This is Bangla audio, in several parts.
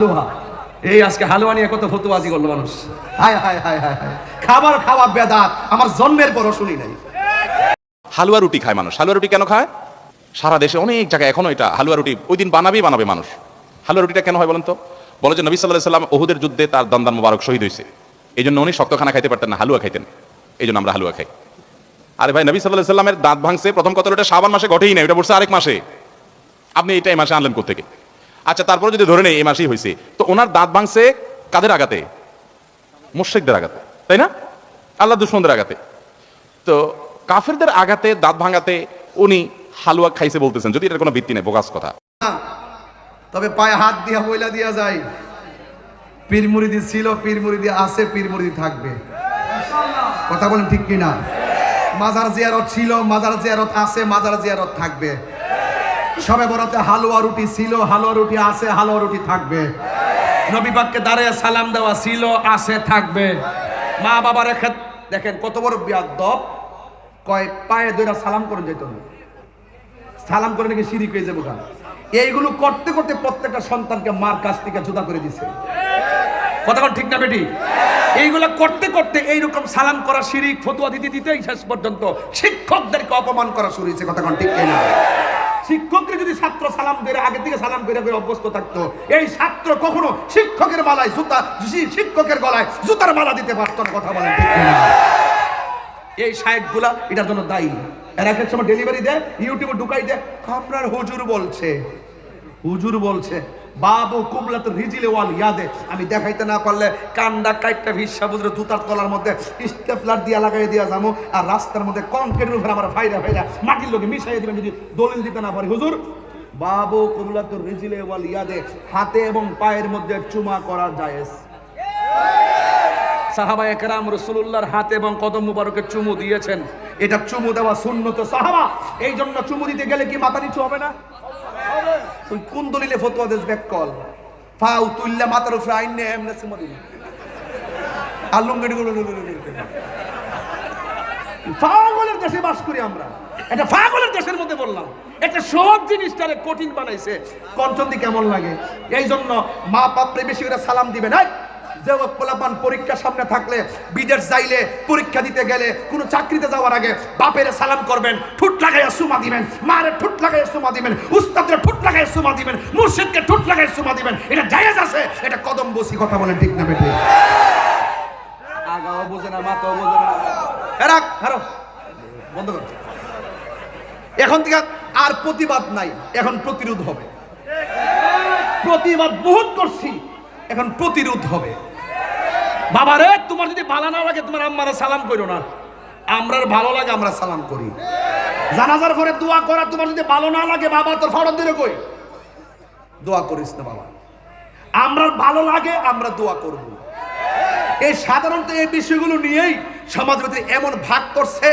হালুয়া এই আজকে হালুয়া নিয়ে কত ফতুয়াজি করল মানুষ। খাবার খাওয়া বেদাত। আমার জন্মের পরও শুনি নাই। হালুয়া রুটি খায় মানুষ। হালুয়া রুটি কেন খায়? সারা দেশে অনেক জায়গায় এখনও এটা হালুয়া রুটি ওই দিন বানাবেই বানাবে মানুষ। হালুয়া রুটিটা কেন হয় বলেন তো? বলে যে নবী সাল্লাহ সাল্লাম ওহুদের যুদ্ধে তার দন্দান মোবারক শহীদ হয়েছে এই জন্য উনি শক্ত খানা খাইতে পারতেন না, হালুয়া খাইতেন। এই জন্য আমরা হালুয়া খাই। আরে ভাই, নবী সাল্লাহ সাল্লামের দাঁত ভাঙছে, প্রথম কথা ওটা সাবান মাসে ঘটেই না এটা পড়ছে আরেক মাসে। আপনি এই মাসে আনলেন কোথেকে আচ্ছা তারপরে যদি ধরে নেই, এই মাসেই হয়েছে তো ওনার দাঁত ভাঙছে কাদের আগাতে মুশ্রিকদের আগাতে তাই না? আল্লাহ দুশ্মনদের আগাতে তো কাফেরদের আঘাতে, দাঁত ভাঙাতে উনি হালুয়া খাইছে বলতেছেন, যদি এটার কোনো ভিত্তি নেই, বোগাস কথা। তবে পায়ে হাত দিয়া বইলা দিয়া যায়। পীর মুরিদি ছিল পীর মুরিদি আছে পীর মুরিদি থাকবে। কথা বলেন ঠিক কিনা? মাজার জিয়ারত ছিল, মাজার জিয়ারত আছে, মাজার জিয়ারত থাকবে। সবে বড়তে হালুয়া রুটি ছিল, হালুয়া রুটি আছে, হালুয়া রুটি থাকবে। নবী পাককে দাঁড়িয়ে সালাম দেওয়া ছিল, আছে, থাকবে। মা বাবার দেখেন কত বড় বিয়াদ্দব কয়, পায়ে দুইটা সালাম করে যেত না। সালাম করে নাকি সিঁড়ি পেয়ে যাব এইগুলো করতে করতে প্রত্যেকটা সন্তানকে মার কাছ থেকে জুদা করে দিছে। কথা ঠিক না বেটি? এইগুলো করতে করতে এইরকম সালাম করা, শিরিক, ফতুয়া দিতে দিতেই শেষ পর্যন্ত শিক্ষকদেরকে অপমান করা শুরু হয়েছে। কথা ঠিক না শিক্ষককে যদি ছাত্র সালাম করে আগের দিকে সালাম করে করে অভ্যস্ত থাকতো। এই ছাত্র কখনো শিক্ষকের মালায় জুতা শিক্ষকের গলায় জুতার মালা দিতে পারত না, কথা বলেন এই সাহেবগুলা গুলা এটার জন্য দায়ী। এর সময় ডেলিভারি দেয় ইউটিউবে ঢুকাই দেয়। আপনার হুজুর বলছে হুজুর বলছে বাবু কুবলা তো রিজিলে ওয়াল ইয়াদে। আমি দেখাইতে না পারলে কান্ডা কাইটটা ভিসা বুঝলে জুতার তলার মধ্যে স্টেপলার দিয়া লাগাই দিয়া যাব আর রাস্তার মধ্যে কংক্রিটের উপরে আমার ফাইরা ফাইরা মাটির লোকে মিশাই দিবেন যদি দলিল দিতে না পারি। হুজুর, বাবু কুবলা তো রিজিলে ওয়াল ইয়াদে, হাতে এবং পায়ের মধ্যে চুমা করা জায়েজ। সাহাবা একরাম রসুল্লাহর হাতে এবং কদম মুবারকে চুমু দিয়েছেন। এটা চুমু দেওয়া শূন্যত সাহাবা এই জন্য চুমু দিতে গেলে কি মাথা নিচু হবে না? তুই কোন দলিলে ফতোয়া দেশ ব্যাক কল? ফাউ তুললে মাথার উপরে আইন নে, এমনে আর লুঙ্গিটি গুলো পাগলের দেশে বাস করি আমরা। এটা পাগলের দেশের মধ্যে বললাম। একটা সহজ জিনিসটারে কঠিন বানাইছে। কঞ্চন্দি কেমন লাগে? এই জন্য মা বাপরে বেশি করে সালাম দিবে না যে পোলাপান পরীক্ষার সামনে থাকলে বিদেশ যাইলে পরীক্ষা দিতে গেলে কোনো চাকরিতে যাওয়ার আগে বাপের সালাম করবেন ঠুট লাগাইয়া সুমা দিবেন মারে ঠুট লাগাইয়া সুমা দিবেন উস্তাদের ঠুট লাগাইয়া সুমা দিবেন মুর্শিদকে ঠুট লাগাইয়া সুমা দিবেন। এটা জায়েজ আছে এটা কদম বসি কথা বলেন ঠিক না বেটে? আগাও বোঝে না মাথাও বোঝে না। রাখ হারো। বন্ধ কর। এখন থেকে আর প্রতিবাদ নাই এখন প্রতিরোধ হবে। প্রতিবাদ বহুত করছি। এখন প্রতিরোধ হবে। বাবারে তোমার যদি ভালো না লাগে, তোমার আম্মারা সালাম করো না। আমরার ভালো লাগে, আমরা সালাম করি। জানাজার পরে দোয়া করা, তোমার যদি ভালো না লাগে, বাবা, তোর ফরন দিলে কই? দোয়া করিস না, বাবা। আমরার ভালো লাগে, আমরা দোয়া করব। এই সাধারণত এই বিষয়গুলো নিয়েই সমাজ এমন ভাগ করছে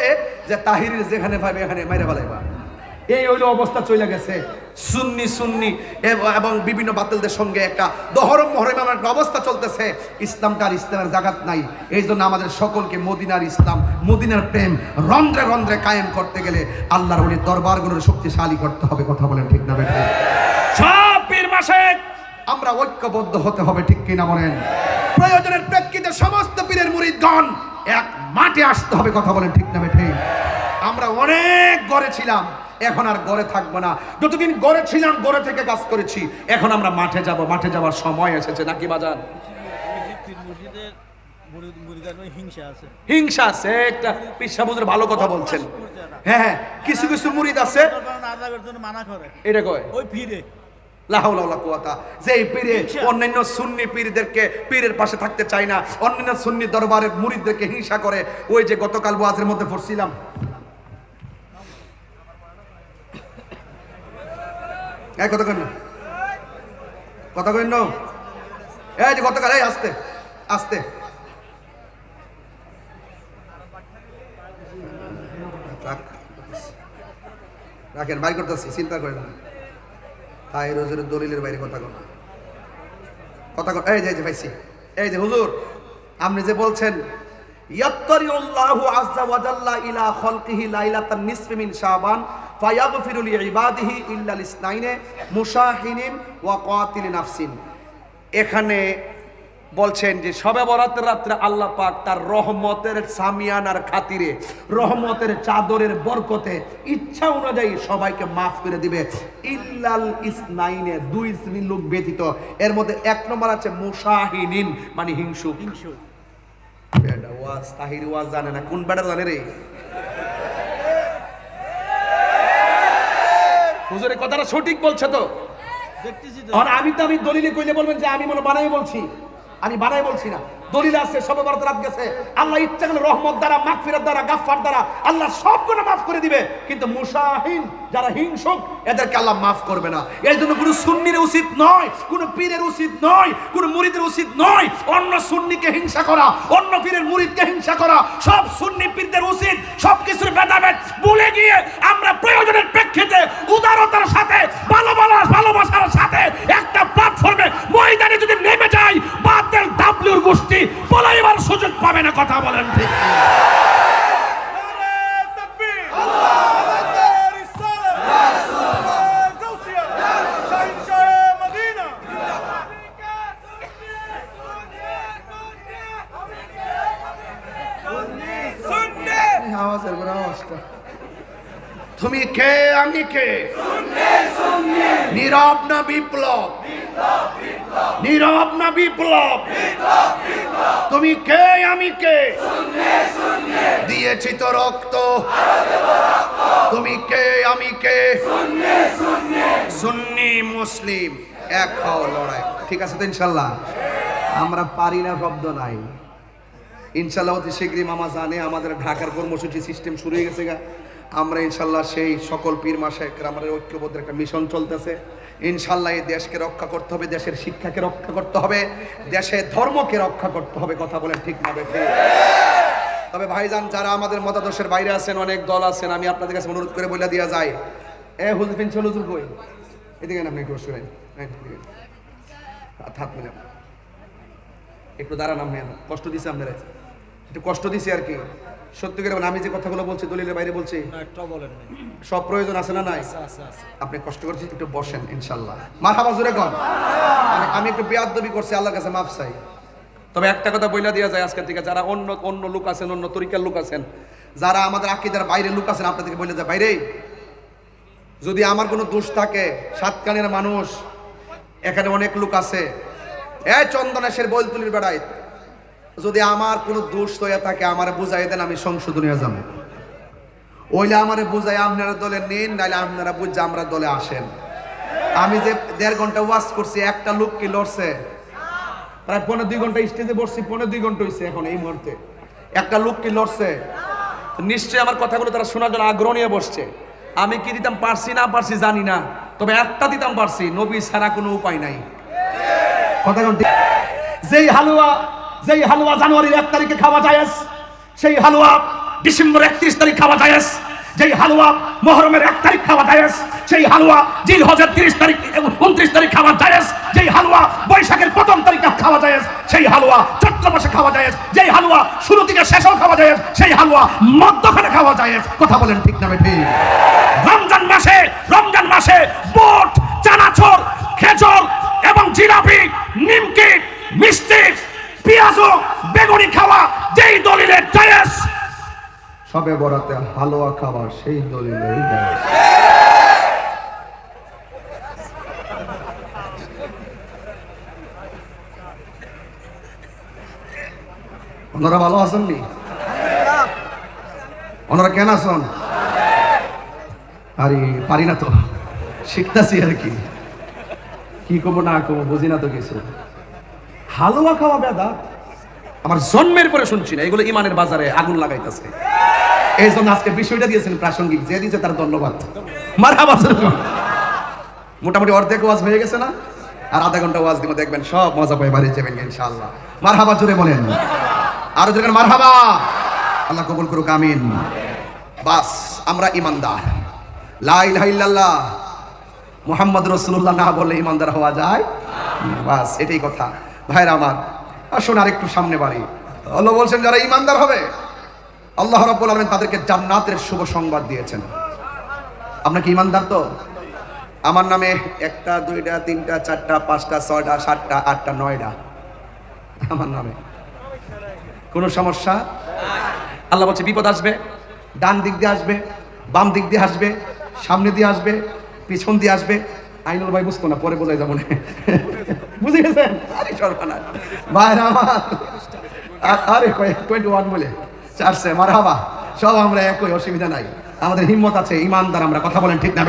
যে তাহিরের যেখানে পাবে এখানে মাইরে ফেলাইবা। এই ওই অবস্থা চলে গেছে। সুন্নি সুন্নি এব- বিভিন্ন বাতিলদের সঙ্গে একটা দহরম মহরম এমন একটা অবস্থা চলতেছে। ইসলামটা আর ইসলামের জাগাত নাই। এই জন্য আমাদের সকলকে মদিনার ইসলাম মদিনার প্রেম রন্ধ্রে রন্ধ্রে কায়েম করতে গেলে আল্লাহর ওলি দরবারগুলোর শক্তিশালী করতে হবে কথা বলেন ঠিক না বেঠে? সব পীর মাসে আমরা ঐক্যবদ্ধ হতে হবে ঠিক কিনা বলেন? প্রয়োজনের প্রেক্ষিতে সমস্ত পীরের মুরিদগণ এক মাঠে আসতে হবে কথা বলেন ঠিক না বেঠে? আমরা অনেক গড়ে ছিলাম। এখন আর গড়ে থাকব না। যতদিন গড়ে ছিলাম গড়ে থেকে কাজ করেছি। এখন আমরা মাঠে যাব মাঠে যাওয়ার সময় এসেছে নাকি মধ্যে হিংসা আছে একটা পিসাবুজের ভালো কথা বলছেন। হ্যাঁ হ্যাঁ কিছু কিছু মুরিদ আছে। মানা এটা কয়? ওই ফিরে লাহাউলা কুয়াতা যে পীরে অন্যান্য সুন্নি পীরদেরকে পীরের পাশে থাকতে চায় না অন্যান্য সুন্নি দরবারের মুরিদদেরকে হিংসা করে। ওই যে গতকাল ওয়াজের মধ্যে পড়ছিলাম এই, কথা কেন কেন এই যে গতকাল, এই আসতে আসতে। রাখ। রাখেন বাই করতেছি, চিন্তা করেন না। তাই রোজের দলিলের বাইরে কথা কন কথা এই যে ভাইসি এই যে, হুজুর, আপনি যে বলছেন ইয়াত্তারি আল্লাহু আযজা ওয়া ইলা খালকিহি লাইলাতান মিন শাবান ফায়াগফিরু লিইবাদিহি মুশাহিনিন ওয়া কাতিল নাফসিন। এখানে বলছেন যে সবে বরাতের রাত্রে আল্লাহ পাক তার রহমতের সামিয়ানার খাতিরে, রহমতের চাদরের বরকতে ইচ্ছা অনুযায়ী সবাইকে মাফ করে দিবে। ইল্লাল ইসনাইনে, দুই শ্রেণির লোক ব্যতীত। এর মধ্যে এক নম্বর আছে মুসাহিনিন মানে হিংসুক। হিংসু বেটা ওয়াজ তাহির ওয়াজ জানে না কোন বেটা জানে রে হুজুরে কথাটা সঠিক বলছে তো? আর আমি তো আমি দলিলে কইলে বলবেন যে আমি মনে বানাই বলছি। আমি বানাই বলছি না। দলিল আছে, সবে বরাত রাত গেছে। আল্লাহ ইচ্ছা করলে রহমত দ্বারা, মাগফিরাত দ্বারা, গাফফার দ্বারা আল্লাহ সব গুনাহ মাফ করে দিবে। কিন্তু মুসাহিন যারা হিংসুক, এদেরকে আল্লাহ মাফ করবে না। এই জন্য কোনো সুন্নির উচিত নয়, কোনো পীরের উচিত নয়, কোনো মুরিদের উচিত নয়, অন্য সুন্নিকে হিংসা করা, অন্য পীরের মুরিদকে হিংসা করা। সব সুন্নি পীরদের উচিত সব কিছুর ভেদাভেদ ভুলে গিয়ে আমরা প্রয়োজনের প্রেক্ষিতে উদারতার সাথে ভালোবাসা ভালোবাসার সাথে একটা প্ল্যাটফর্মে ময়দানে যদি নেমে যাই বাতিল ডাব্লিউর গোষ্ঠী বলাইবার সুযোগ পাবে না কথা বলেন ঠিক আওয়াজের বড় আওয়াজটা তুমি কে নীরব না বিপ্লব। নীরব না বিপ্লব। তুমি কে, আমি কে? দিয়েছি তো রক্ত। তুমি কে, আমি কে? সুন্নি, মুসলিম। এক হও লড়াই। ঠিক আছে তো ইনশাল্লাহ? আমরা পারি না শব্দ নাই। ইনশাল্লাহ অতি শীঘ্রই মামা জানে আমাদের ঢাকার কর্মসূচি সিস্টেম শুরু হয়ে গেছে গা। আমরা ইনশাল্লাহ সেই সকল পীর মাসে আমাদের ঐক্যবদ্ধ একটা মিশন চলতেছে। ইনশাল্লাহ এই দেশকে রক্ষা করতে হবে, দেশের শিক্ষাকে রক্ষা করতে হবে, দেশের ধর্মকে রক্ষা করতে হবে, কথা বলেন ঠিক না তবে ভাইজান, যারা আমাদের মতাদর্শের বাইরে আছেন, অনেক দল আছেন, আমি আপনাদের কাছে অনুরোধ করে বলে দেওয়া যায় এ হুজবিন চল হুজুর কই? এদিকে আপনি একটু হাত মিলাম একটু দাঁড়ান আপনি কষ্ট দিছে আপনারা। একটু কষ্ট দিছি আর কি। সত্যি করে আমি যে কথাগুলো বলছি দলিলের বাইরে বলছি সব প্রয়োজন আছে না নাই? আপনি কষ্ট করছি একটু বসেন ইনশাল্লাহ মারহাবা জোরে কন। আমি- একটু বেয়াদবি করছি আল্লাহর কাছে মাফ চাই। তবে একটা কথা বইলা দেওয়া যায় আজকের থেকে যারা অন্য অন্য লোক আছেন অন্য তরিকার লোক আছেন যারা আমাদের আকিদার বাইরের লোক আছেন আপনাদেরকে বলে যায় বাইরে যদি আমার কোনো দোষ থাকে সাতকানের মানুষ এখানে অনেক লোক আছে। এ চন্দনেশের বৈলতুলির বেড়ায় যদি আমার কোনো দোষ হয়ে থাকে, আমার বুঝাই দেন, আমি সংশোধনে যাব। ওইলে আমারে বুঝাই, আপনারা দলে নিন, নাইলে আপনারা বুঝছে আমরা দলে আসেন। আমি যে দেড় ঘণ্টা ওয়াজ করছি, একটা লোক কি লড়ছে? প্রায় পনেরো দুই ঘণ্টা স্টেজে বসছি, পনেরো দুই ঘণ্টা হয়েছে এখন এই মুহূর্তে। একটা লোক কি লড়ছে? নিশ্চয়ই আমার কথাগুলো তারা শোনার জন্য আগ্রহ নিয়ে বসছে। আমি কি দিতাম, পারছি না, পারছি, জানি না। তবে একটা দিতাম, পারছি। নবী ছাড়া কোনো উপায় নাই। কথা যেই হালুয়া যেই হালুয়া জানুয়ারির এক তারিখে খাওয়া যায় সেই হালুয়া ডিসেম্বর একত্রিশ তারিখ খাওয়া যায় যেই হালুয়া মহরমের এক তারিখ খাওয়া যায় সেই হালুয়া জিল হজের তিরিশ তারিখ উনত্রিশ তারিখ খাওয়া যায় যেই হালুয়া বৈশাখের প্রথম তারিখে খাওয়া যায় সেই হালুয়া চৈত্র মাসে খাওয়া যায় যেই হালুয়া শুরু থেকে শেষেও খাওয়া যায় সেই হালুয়া মধ্যখানে খাওয়া যায় কথা বলেন ঠিক না ঠিক? খাওয়া, যেই দলিলের জায়েজ। সবে বরাতে হালুয়া খাওয়া সেই দলিলের জায়েজ। ওনারা ভালো আছেননি ওনারা কেন আছেন? আরে, পারি না তো। শিখতেছি আর কি। কি করব না করব বুঝি না তো কিছু। হালুয়া খাওয়া বেদা আমার জন্মের পরে শুনছি না, এগুলো ইমানের বাজারে আগুন লাগাইতেছে। এই জন্য আজকে বিষয়টা দিয়েছেন প্রাসঙ্গিক, যে দিয়েছে তার ধন্যবাদ। মোটামুটি অর্ধেক ওয়াজ হয়ে গেছে না? আর আধা ঘণ্টা ওয়াজ দিব, দেখবেন সব মজা পাই বাড়ি যাবেন ইনশাআল্লাহ। মারহাবা জোরে বলেন। আরও জোরে মারহাবা। আল্লাহ কবুল করুক, আমিন। বাস, আমরা ইমানদার লা ইল্লাল্লাহ। মোহাম্মদ রসুল্লাহ না বললে ইমানদার হওয়া যায়? বাস, এটাই কথা। ভাইরা আমার আসুন আর একটু সামনে বাড়ি। আল্লাহ বলছেন, যারা ইমানদার হবে, আল্লাহ রাব্বুল আলামিন তাদেরকে জান্নাতের শুভ সংবাদ দিয়েছেন। আপনার কি ইমানদার তো? আমার নামে একটা, দুইটা, তিনটা, চারটা, পাঁচটা, ছয়টা, সাতটা, আটটা, নয়টা। আমার নামে। কোনো সমস্যা? আল্লাহ বলছে, বিপদ আসবে, ডান দিক দিয়ে আসবে, বাম দিক দিয়ে আসবে, সামনে দিয়ে আসবে, পিছন দিয়ে আসবে। আইনুল ভাই বুঝতো না, পরে বোঝাই যাব না। বুঝে গেছেন আরে সর্বনাশ। ভাইরা আমার আরে টোয়েন্টি ওয়ান বলে। চারশে মারা হাবা সব আমরা একই, অসুবিধা নাই। আমাদের হিম্মত আছে, ইমানদার আমরা, কথা বলেন ঠিক না